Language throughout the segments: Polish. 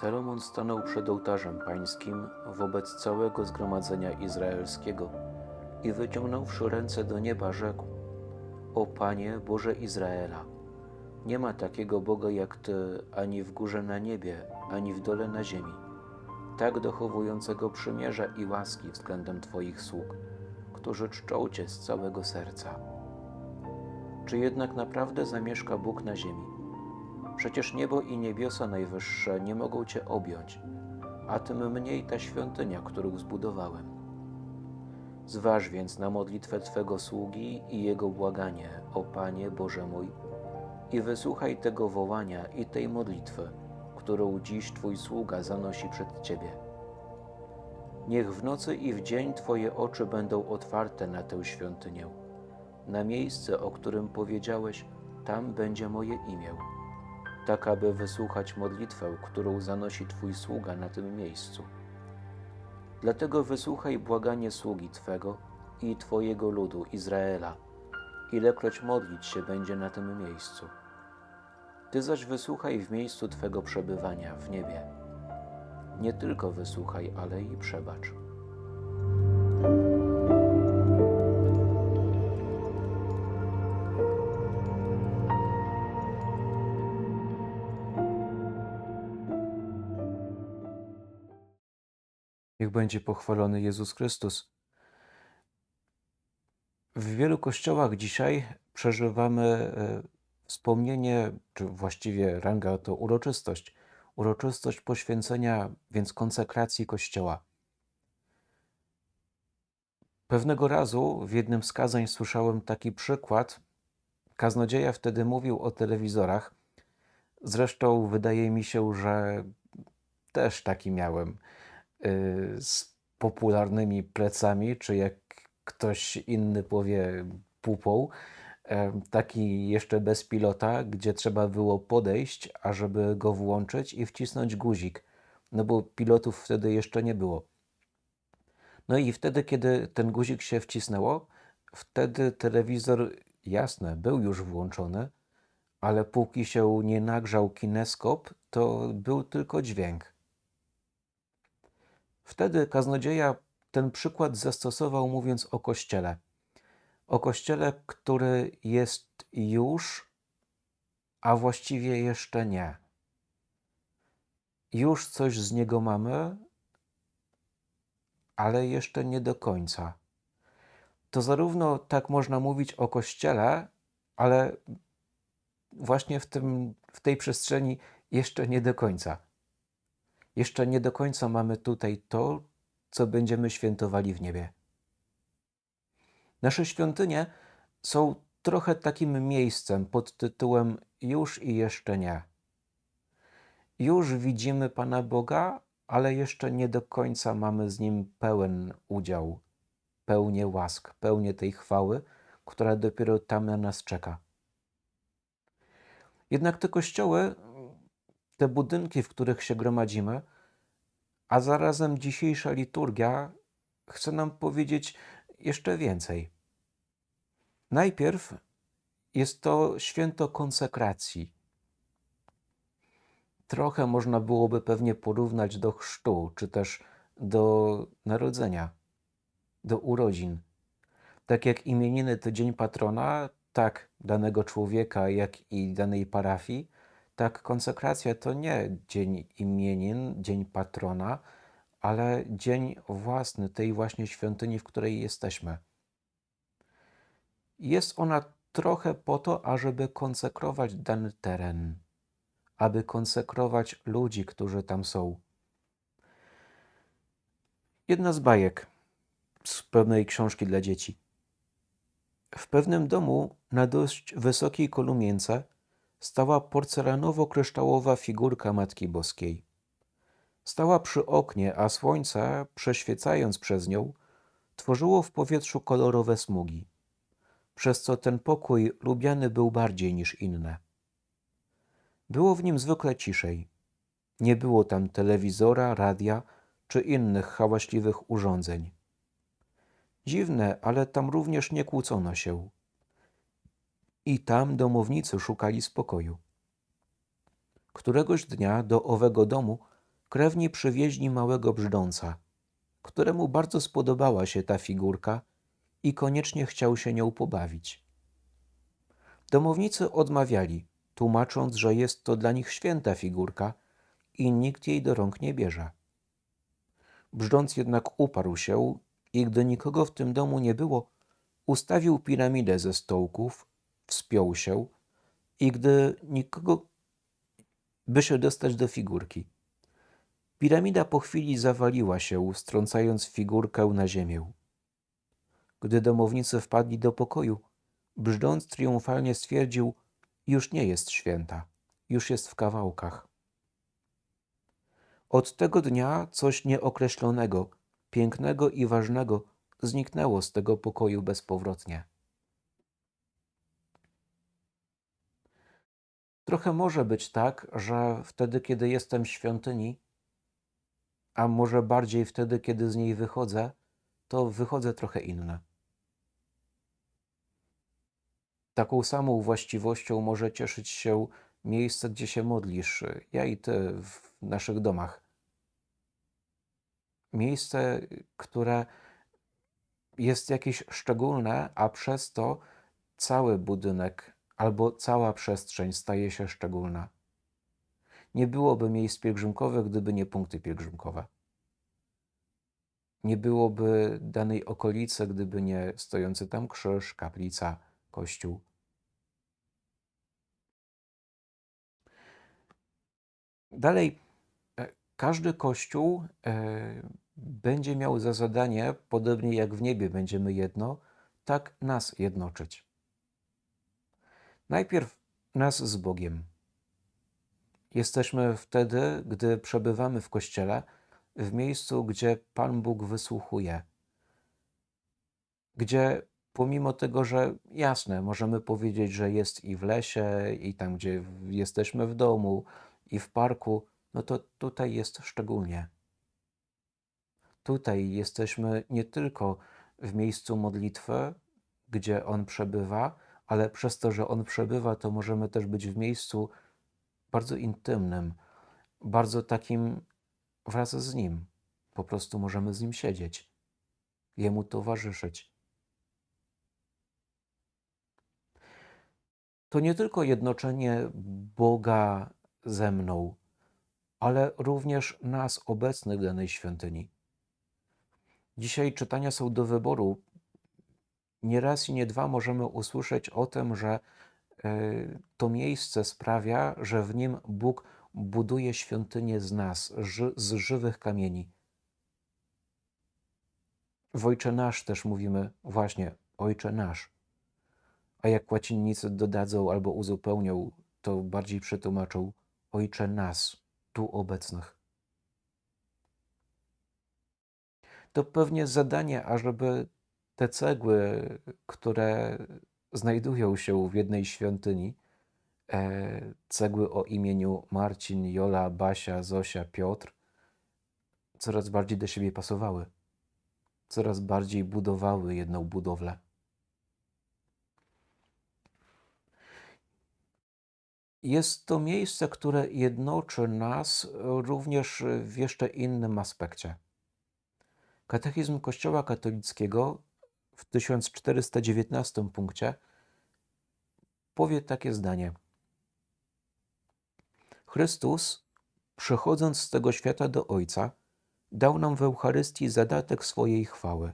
Salomon stanął przed ołtarzem pańskim wobec całego zgromadzenia izraelskiego i wyciągnąwszy ręce do nieba rzekł: O Panie Boże Izraela, nie ma takiego Boga jak Ty ani w górze na niebie, ani w dole na ziemi, tak dochowującego przymierza i łaski względem Twoich sług, którzy czczą Cię z całego serca. Czy jednak naprawdę zamieszka Bóg na ziemi? Przecież niebo i niebiosa najwyższe nie mogą Cię objąć, a tym mniej ta świątynia, którą zbudowałem. Zważ więc na modlitwę Twego sługi i jego błaganie, o Panie Boże mój, i wysłuchaj tego wołania i tej modlitwy, którą dziś Twój sługa zanosi przed Ciebie. Niech w nocy i w dzień Twoje oczy będą otwarte na tę świątynię, na miejsce, o którym powiedziałeś, tam będzie moje imię tak aby wysłuchać modlitwę, którą zanosi Twój sługa na tym miejscu. Dlatego wysłuchaj błaganie sługi Twego i Twojego ludu Izraela, ilekroć modlić się będzie na tym miejscu. Ty zaś wysłuchaj w miejscu Twego przebywania w niebie. Nie tylko wysłuchaj, ale i przebacz. Niech będzie pochwalony Jezus Chrystus. W wielu kościołach dzisiaj przeżywamy e, wspomnienie, czy właściwie ranga to uroczystość, uroczystość poświęcenia, więc konsekracji kościoła. Pewnego razu w jednym z kazań słyszałem taki przykład. Kaznodzieja wtedy mówił o telewizorach. Zresztą wydaje mi się, że też taki miałem y, z popularnymi plecami, czy jak ktoś inny powie pupą, taki jeszcze bez pilota, gdzie trzeba było podejść, ażeby go włączyć i wcisnąć guzik, no bo pilotów wtedy jeszcze nie było. No i wtedy, kiedy ten guzik się wcisnęło, wtedy telewizor, jasne, był już włączony, ale póki się nie nagrzał kineskop, to był tylko dźwięk. Wtedy kaznodzieja ten przykład zastosował, mówiąc o kościele. O kościele, który jest już, a właściwie jeszcze nie. Już coś z niego mamy, ale jeszcze nie do końca. To zarówno tak można mówić o kościele, ale właśnie w, tym, w tej przestrzeni jeszcze nie do końca. Jeszcze nie do końca mamy tutaj to, co będziemy świętowali w niebie. Nasze świątynie są trochę takim miejscem pod tytułem Już i jeszcze nie. Już widzimy Pana Boga, ale jeszcze nie do końca mamy z Nim pełen udział, pełnię łask, pełnię tej chwały, która dopiero tam na nas czeka. Jednak te kościoły, te budynki, w których się gromadzimy, a zarazem dzisiejsza liturgia chce nam powiedzieć jeszcze więcej. Najpierw jest to święto konsekracji. Trochę można byłoby pewnie porównać do chrztu, czy też do narodzenia, do urodzin. Tak jak imieniny to dzień patrona, tak danego człowieka, jak i danej parafii, tak konsekracja to nie dzień imienin, dzień patrona, ale dzień własny tej właśnie świątyni, w której jesteśmy. Jest ona trochę po to, ażeby konsekrować dany teren, aby konsekrować ludzi, którzy tam są. Jedna z bajek z pewnej książki dla dzieci. W pewnym domu na dość wysokiej kolumience stała porcelanowo-kryształowa figurka Matki Boskiej. Stała przy oknie, a słońce, przeświecając przez nią, tworzyło w powietrzu kolorowe smugi, przez co ten pokój lubiany był bardziej niż inne. Było w nim zwykle ciszej. Nie było tam telewizora, radia, czy innych hałaśliwych urządzeń. Dziwne, ale tam również nie kłócono się. I tam domownicy szukali spokoju. Któregoś dnia do owego domu krewni przywieźli małego brzdąca, któremu bardzo spodobała się ta figurka i koniecznie chciał się nią pobawić. Domownicy odmawiali, tłumacząc, że jest to dla nich święta figurka i nikt jej do rąk nie bierze. Brzdąc jednak uparł się i gdy nikogo w tym domu nie było, ustawił piramidę ze stołków, wspiął się i gdy nikogo, by się dostać do figurki. Piramida po chwili zawaliła się, strącając figurkę na ziemię. Gdy domownicy wpadli do pokoju, brzdąc triumfalnie stwierdził, już nie jest święta, już jest w kawałkach. Od tego dnia coś nieokreślonego, pięknego i ważnego zniknęło z tego pokoju bezpowrotnie. Trochę może być tak, że wtedy, kiedy jestem w świątyni, a może bardziej wtedy, kiedy z niej wychodzę, to wychodzę trochę inny. Taką samą właściwością może cieszyć się miejsce, gdzie się modlisz, ja i ty w naszych domach. Miejsce, które jest jakieś szczególne, a przez to cały budynek albo cała przestrzeń staje się szczególna. Nie byłoby miejsc pielgrzymkowych, gdyby nie punkty pielgrzymkowe. Nie byłoby danej okolicy, gdyby nie stojący tam krzyż, kaplica, kościół. Dalej, e, każdy kościół e, będzie miał za zadanie, podobnie jak w niebie będziemy jedno, tak nas jednoczyć. Najpierw nas z Bogiem. Jesteśmy wtedy, gdy przebywamy w kościele, w miejscu, gdzie Pan Bóg wysłuchuje, gdzie pomimo tego, że jasne, możemy powiedzieć, że jest i w lesie, i tam, gdzie jesteśmy w domu, i w parku, no to tutaj jest szczególnie. Tutaj jesteśmy nie tylko w miejscu modlitwy, gdzie On przebywa, ale przez to, że On przebywa, to możemy też być w miejscu bardzo intymnym, bardzo takim wraz z Nim. Po prostu możemy z Nim siedzieć, Jemu towarzyszyć. To nie tylko jednoczenie Boga ze mną, ale również nas obecnych w danej świątyni. Dzisiaj czytania są do wyboru. Nie raz i nie dwa możemy usłyszeć o tym, że to miejsce sprawia, że w nim Bóg buduje świątynię z nas, z żywych kamieni. W Ojcze Nasz też mówimy właśnie Ojcze Nasz. A jak łacinnicy dodadzą albo uzupełnią, to bardziej przetłumaczą Ojcze nas, tu obecnych. To pewnie zadanie, ażeby te cegły, które znajdują się w jednej świątyni, e, cegły o imieniu Marcin, Jola, Basia, Zosia, Piotr, coraz bardziej do siebie pasowały, coraz bardziej budowały jedną budowlę. Jest to miejsce, które jednoczy nas również w jeszcze innym aspekcie. Katechizm Kościoła katolickiego w 1419 punkcie powie takie zdanie. Chrystus, przechodząc z tego świata do Ojca, dał nam w Eucharystii zadatek swojej chwały,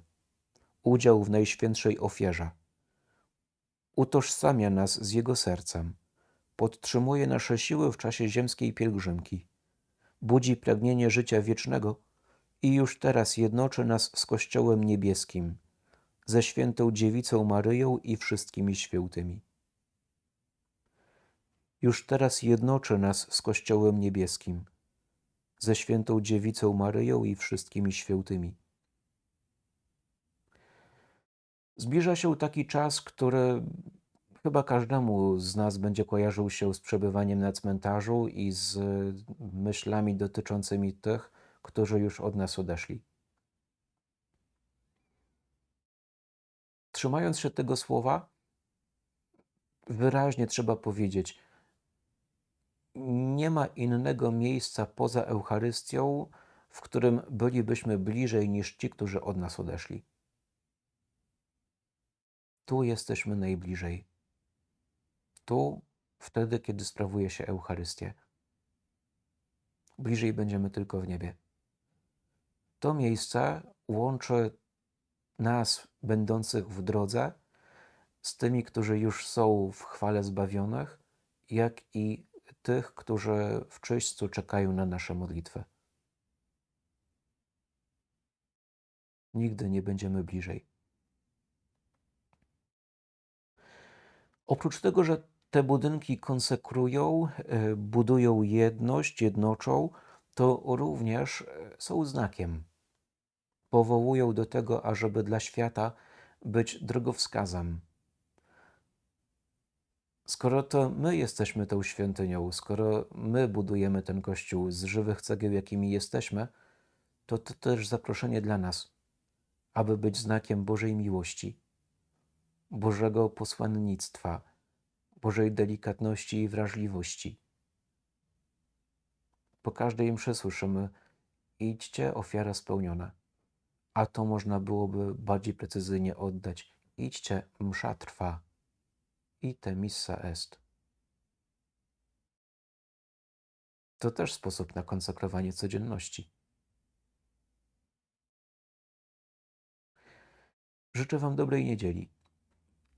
udział w najświętszej ofierze. Utożsamia nas z Jego sercem podtrzymuje nasze siły w czasie ziemskiej pielgrzymki, budzi pragnienie życia wiecznego i już teraz jednoczy nas z Kościołem Niebieskim, ze świętą Dziewicą Maryją i wszystkimi świętymi. Już teraz jednoczy nas z Kościołem Niebieskim, ze świętą Dziewicą Maryją i wszystkimi świętymi. Zbliża się taki czas, który Chyba każdemu z nas będzie kojarzył się z przebywaniem na cmentarzu i z myślami dotyczącymi tych, którzy już od nas odeszli. Trzymając się tego słowa, wyraźnie trzeba powiedzieć, nie ma innego miejsca poza Eucharystią, w którym bylibyśmy bliżej niż ci, którzy od nas odeszli. Tu jesteśmy najbliżej. Tu, wtedy, kiedy sprawuje się Eucharystię. Bliżej będziemy tylko w niebie. To miejsce łączy nas, będących w drodze, z tymi, którzy już są w chwale zbawionych, jak i tych, którzy w czyśćcu czekają na nasze modlitwy. Nigdy nie będziemy bliżej. Oprócz tego, że te budynki konsekrują, e, budują jedność, jednoczą, to również e, są znakiem. Powołują do tego, ażeby dla świata być drogowskazem. Skoro to my jesteśmy tą świątynią, skoro my budujemy ten kościół z żywych cegieł, jakimi jesteśmy, to to też zaproszenie dla nas, aby być znakiem Bożej miłości, Bożego posłannictwa, Bożej delikatności i wrażliwości. Po każdej mszy słyszymy: idźcie, ofiara spełniona. A to można byłoby bardziej precyzyjnie oddać: idźcie, msza trwa. Ite missa est. To też sposób na konsekrowanie codzienności. Życzę Wam dobrej niedzieli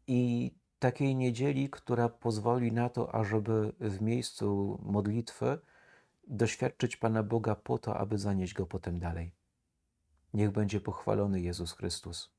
i takiej niedzieli, która pozwoli na to, ażeby w miejscu modlitwy doświadczyć Pana Boga po to, aby zanieść Go potem dalej. Niech będzie pochwalony Jezus Chrystus.